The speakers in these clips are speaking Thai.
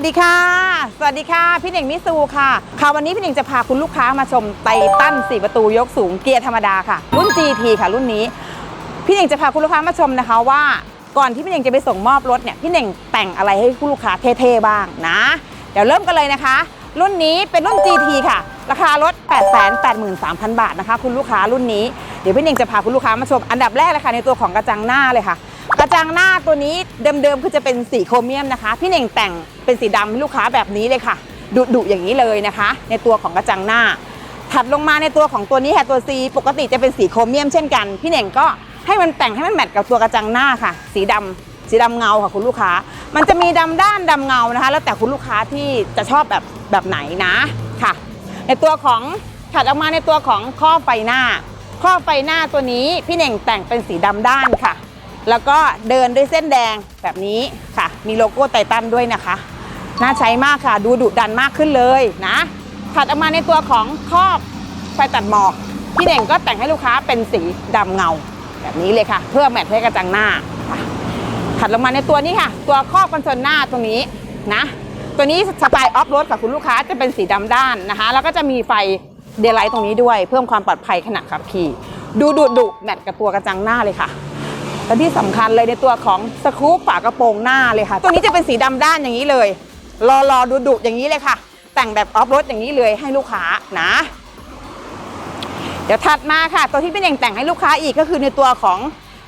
วัสดีค่ะ สวัสดีค่ะ พี่เน่งมิซูค่ะค่ะ วันนี้พี่เน่งจะพาคุณลูกค้ามาชมไททัน4 ประตูยกสูงเกียร์ธรรมดาค่ะ รุ่น GT ค่ะ รุ่นนี้ พี่เน่งจะพาคุณลูกค้ามาชมนะคะว่าก่อนที่พี่เน่งจะไปส่งมอบรถเนี่ยพี่เน่งแต่งอะไรให้คุณลูกค้าเท่ๆบ้างนะ เดี๋ยวเริ่มกันเลยนะคะ รุ่นนี้เป็นรุ่น GT ค่ะ ราคารถ 883,000 บาทนะคะ คุณลูกค้ารุ่นนี้เดี๋ยวพี่เน่งจะพาคุณลูกค้ามาชมอันดับแรกเลยค่ะในตัวของกระจังหน้าเลยค่ะ กระจังหน้าตัวนี้เดิมๆคือจะเป็นสีโครเมียมนะคะ พี่เน่งแต่งเป็นสีดำให้ลูกค้าแบบนี้เลยค่ะดุๆอย่างนี้เลยนะคะ ในตัวของกระจังหน้า ถัดลงมาในตัวของตัวนี้ค่ะตัว C ปกติจะเป็นสีโครเมียมเช่นกัน พี่เน่งก็ให้มันแต่งให้มันแมทกับตัวกระจังหน้าค่ะ สีดำสีดำเงาค่ะคุณลูกค้า มันจะมีดำด้านดำเงานะคะ แล้วแต่คุณลูกค้าที่จะชอบแบบแบบไหนนะค่ะ ในตัวของถัดออกมาในตัวของข้อไฟหน้า ข้อไฟหน้าตัวนี้พี่เน่งแต่งเป็นสีดำด้านค่ะ แล้วก็เดินด้วยเส้นแดงแบบนี้ค่ะ มีโลโก้ไททันด้วยนะคะ น่าใช้มากค่ะ ดูดุดันมากขึ้นเลยนะถัดออกมาในตัวของครอบไฟตัดหมอกพี่เด่งก็แต่งให้ลูกค้าเป็นสีดำเงา แบบนี้เลยค่ะ เพื่อแมทให้กระจังหน้าถัดลงมาในตัวนี้ค่ะ ตัวครอบคอนโซลหน้าตรงนี้นะตัวนี้สไตล์ออฟโรดกับคุณลูกค้าจะเป็นสีดำด้านนะคะ แล้วก็จะมีไฟเดลไลท์ตรงนี้ด้วย เพิ่มความปลอดภัยขณะขับขี่ ดูดุดุแมทกับตัวกระจังหน้าเลยค่ะ และที่สำคัญเลยในตัวของสครูปฝากระโปรงหน้าเลยค่ะ ตัวนี้จะเป็นสีดำด้านอย่างนี้เลย รอรอดูดุอย่างนี้เลยค่ะ แต่งแบบออฟโรดอย่างนี้เลยให้ลูกค้านะ เดี๋ยวถัดมาค่ะ ตัวที่เป็นอย่างแต่งให้ลูกค้าอีกก็คือในตัวของ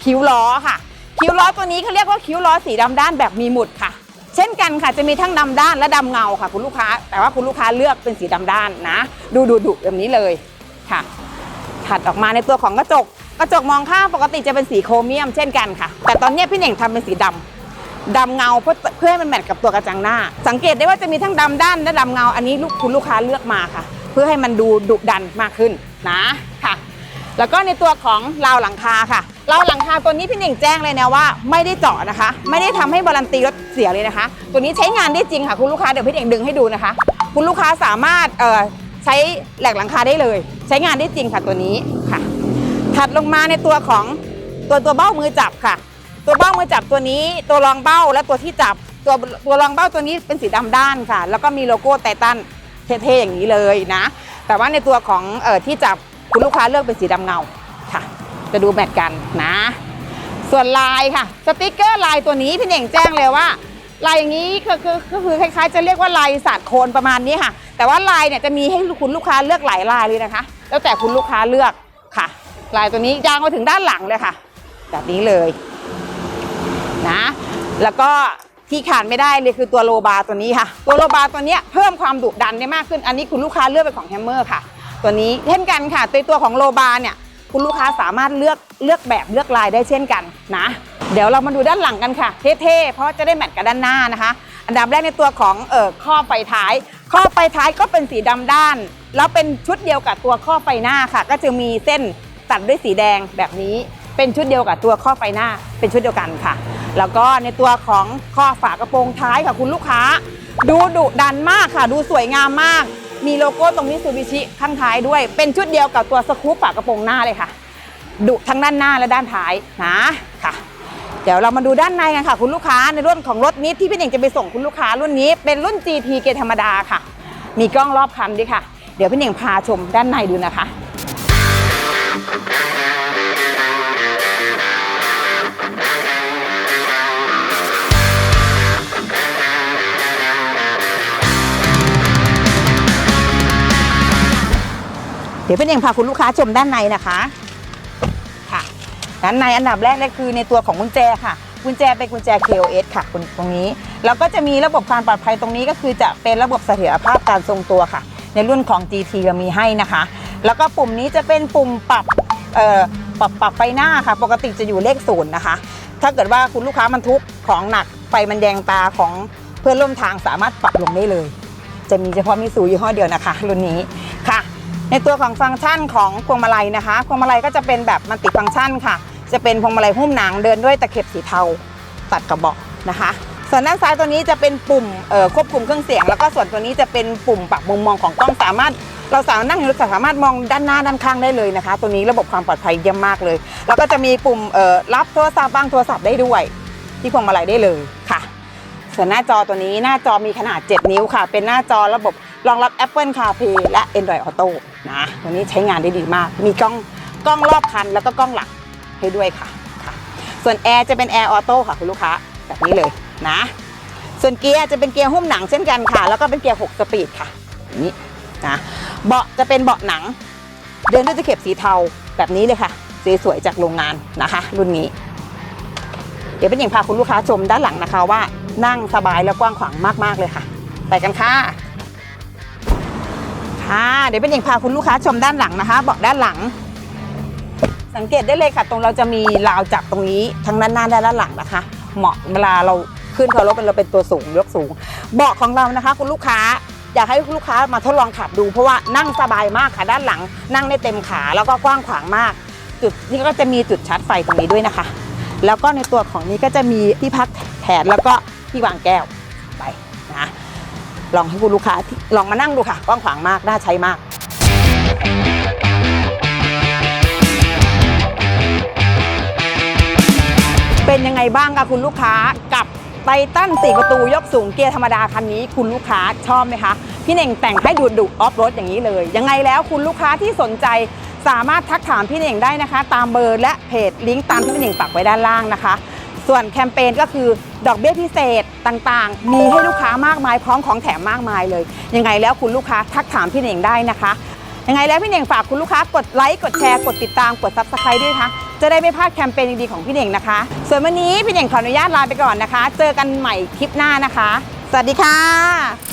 คิ้วล้อค่ะ คิ้วล้อตัวนี้เขาเรียกว่าคิ้วล้อสีดำด้านแบบมีหมุดค่ะ เช่นกันค่ะจะมีทั้งดำด้านและดำเงาค่ะ คุณลูกค้า แต่ว่าคุณลูกค้าเลือกเป็นสีดำด้านนะ ดูดูดุแบบนี้เลยค่ะ ถัดออกมาในตัวของกระจก กระจกมองข้างปกติจะเป็นสีโครเมียมเช่นกันค่ะ แต่ตอนนี้พี่เน่งทำเป็นสีดำดำเงาเพื่อเพื่อให้มันแมทกับตัวกระจังหน้า สังเกตได้ว่าจะมีทั้งดำด้านและดำเงาอันนี้ลูกคุณลูกค้าเลือกมาค่ะ เพื่อให้มันดูดุดันมากขึ้นนะค่ะ แล้วก็ในตัวของราวหลังคาค่ะราวหลังคาตัวนี้พี่เน่งแจ้งเลยนะว่าไม่ได้เจาะนะคะ ไม่ได้ทำให้บารันตีรถเสียเลยนะคะ ตัวนี้ใช้งานได้จริงค่ะ คุณลูกค้าเดี๋ยวพี่เน่งดึงให้ดูนะคะ คุณลูกค้าสามารถเอ่อใช้แหลกหลังคาได้เลย ใช้งานได้จริงค่ะตัวนี้ค่ะ ถัดลงมาในตัวของตัวตัวเบ้ามือจับค่ะ ตัวเบ้ามือจับตัวนี้ตัวรองเบ้าและตัวที่จับตัวตัวรองเบ้าตัวนี้เป็นสีดำด้านค่ะ แล้วก็มีโลโก้ไททันเท่ๆอย่างนี้เลยนะ แต่ว่าในตัวของเอ่อที่จับคุณลูกค้าเลือกเป็นสีดำเงาค่ะ จะดูแมทกันนะ ส่วนลายค่ะสติกเกอร์ลายตัวนี้พี่เน่งแจ้งเลยว่าลายอย่างนี้ก็คือก็คือคล้ายๆ จะเรียกว่าลายสาดโคนประมาณนี้ค่ะ แต่ว่าลายเนี่ยจะมีให้คุณลูกค้าเลือกหลายลายเลยนะคะ แล้วแต่คุณลูกค้าเลือกค่ะ ลายตัวนี้ยางมาถึงด้านหลังเลยค่ะ แบบนี้เลยนะ แล้วก็ที่ขาดไม่ได้เลยคือตัวโลบาตัวนี้ค่ะ ตัวโลบาตัวนี้เพิ่มความดุดันได้มากขึ้น อันนี้คุณลูกค้าเลือกเป็นของแฮมเมอร์ค่ะ ตัวนี้เช่นกันค่ะตัวตัวของโลบาเนี่ยคุณลูกค้าสามารถเลือกเลือกแบบเลือกลายได้เช่นกันนะ เดี๋ยวเรามาดูด้านหลังกันค่ะ เท่ๆ เพราะจะได้แมทกับด้านหน้านะคะ อันดับแรกในตัวของเอ่อข้อไฟท้าย ข้อไฟท้ายก็เป็นสีดำด้าน แล้วเป็นชุดเดียวกับตัวข้อไฟหน้าค่ะ ก็จะมีเส้น ตัดด้วยสีแดงแบบนี้เป็นชุดเดียวกับตัวข้อไฟหน้าเป็นชุดเดียวกันค่ะ แล้วก็ในตัวของข้อฝากระโปรงท้ายค่ะคุณลูกค้า ดูดุดันมากค่ะ ดูสวยงามมาก มีโลโก้ตรงนี้ซูบิชิข้างท้ายด้วย เป็นชุดเดียวกับตัวสกู๊ปฝากระโปรงหน้าเลยค่ะ ดุทั้งด้านหน้าและด้านท้ายนะค่ะเดี๋ยวเรามาดูด้านในกันค่ะ คุณลูกค้าในรุ่นของรถนี้ที่พี่เน่งจะไปส่งคุณลูกค้ารุ่นนี้เป็นรุ่น GT เกธรรมดาค่ะ มีกล้องรอบคันด้วยค่ะ เดี๋ยวพี่เน่งพาชมด้านในดูนะคะ ดี๋ยวพี่เน่งพาคุณลูกค้าชมด้านในนะคะค่ะด้านในอันดับแรกเลยคือในตัวของกุญแจค่ะกุญแจเป็นกุญแจ KOS ค่ะคุณตรงนี้แล้วก็จะมีระบบความปลอดภัยตรงนี้ก็คือจะเป็นระบบเสถียรภาพการทรงตัวค่ะ ในรุ่นของ GT เรามีให้นะคะ แล้วก็ปุ่มนี้จะเป็นปุ่มปรับเอ่อปรับปรับไฟหน้าค่ะ ปกติจะอยู่เลขศูนย์นะคะ ถ้าเกิดว่าคุณลูกค้ามันทุกของหนักไฟมันแดงตาของเพื่อนร่วมทางสามารถปรับลงได้เลย จะมีเฉพาะมิสูยี่ห้อเดียวนะคะ รุ่นนี้ ในตัวของฟังก์ชันของพวงมาลัยนะคะพวงมาลัยก็จะเป็นแบบมัลติฟังก์ชันค่ะ จะเป็นพวงมาลัยหุ้มหนังเดินด้วยตะเข็บสีเทาตัดกระบอกนะคะ ส่วนด้านซ้ายตัวนี้จะเป็นปุ่มควบคุมเครื่องเสียง แล้วก็ส่วนตัวนี้จะเป็นปุ่มปรับมุมมองของกล้องสามารถ เราสามารถนั่งอยู่รถสามารถมองด้านหน้าด้านข้างได้เลยนะคะ ตัวนี้ระบบความปลอดภัยเยี่ยมมากเลย แล้วก็จะมีปุ่มรับโทรศัพท์บางโทรศัพท์ได้ด้วย ที่พวงมาลัยได้เลยค่ะ ส่วนหน้าจอตัวนี้หน้าจอมีขนาด 7 นิ้วค่ะ เป็นหน้าจอระบบ รองรับ Apple CarPlay และ Android Auto นะตัวนี้ใช้งานได้ดีมาก มีกล้องกล้องรอบคันแล้วก็กล้องหลังให้ด้วยค่ะค่ะ ส่วนแอร์จะเป็นแอร์ออโต้ค่ะคุณลูกค้าแบบนี้เลยนะ ส่วนเกียร์จะเป็นเกียร์หุ้มหนังเช่นกันค่ะ แล้วก็เป็นเกียร์ 6 สปีดค่ะอย่างนี้นะเบาะจะเป็นเบาะหนัง เดินด้วยตะเข็บสีเทาแบบนี้เลยค่ะสวยๆจากโรงงานนะคะ รุ่นนี้ เดี๋ยวเป็นอย่างพาคุณลูกค้าชมด้านหลังนะคะว่านั่งสบายและกว้างขวางมากๆเลยค่ะ ไปกันค่ะค่ะ เดี๋ยวเป็นอย่างพาคุณลูกค้าชมด้านหลังนะคะเบาะด้านหลัง สังเกตได้เลยค่ะ ตรงเราจะมีราวจับตรงนี้ทั้งด้านหน้าและด้านหลังนะคะ เหมาะเวลาเราขึ้นเขารถเป็นเราเป็นตัวสูงยกสูง เบาะของเรานะคะ คุณลูกค้าอยากให้ลูกค้ามาทดลองขับดูเพราะว่านั่งสบายมากค่ะด้านหลัง นั่งได้เต็มขาแล้วก็กว้างขวางมาก จุดนี้ก็จะมีจุดชาร์จไฟตรงนี้ด้วยนะคะ แล้วก็ในตัวของนี้ก็จะมีที่พักแขนแล้วก็ที่วางแก้วไปนะ ลองให้คุณลูกค้าลองมานั่งดูค่ะกว้างขวางมากน่าใช้มากเป็นยังไงบ้างคะคุณลูกค้ากับไททัน4ประตูยกสูงเกียร์ธรรมดาคันนี้คุณลูกค้าชอบไหมคะพี่เน่งแต่งให้ดูดุออฟรถอย่างนี้เลย ยังไงแล้วคุณลูกค้าที่สนใจสามารถทักถามพี่เน่งได้นะคะ ตามเบอร์และเพจลิงก์ตามที่พี่เน่งปักไว้ด้านล่างนะคะ ส่วนแคมเปญก็คือดอกเบี้ยพิเศษต่างๆ มีให้ลูกค้ามากมายพร้อมของแถมมากมายเลย ยังไงแล้วคุณลูกค้าทักถามพี่เน่งได้นะคะยังไงแล้วพี่เน่งฝากคุณลูกค้ากดไลค์กดแชร์กดติดตามกดซับสไครต์ด้วยค่ะจะได้ไม่พลาดแคมเปญดีๆของพี่เน่งนะคะ ส่วนวันนี้พี่เน่งขออนุญาตลาไปก่อนนะคะ เจอกันใหม่คลิปหน้านะคะ สวัสดีค่ะ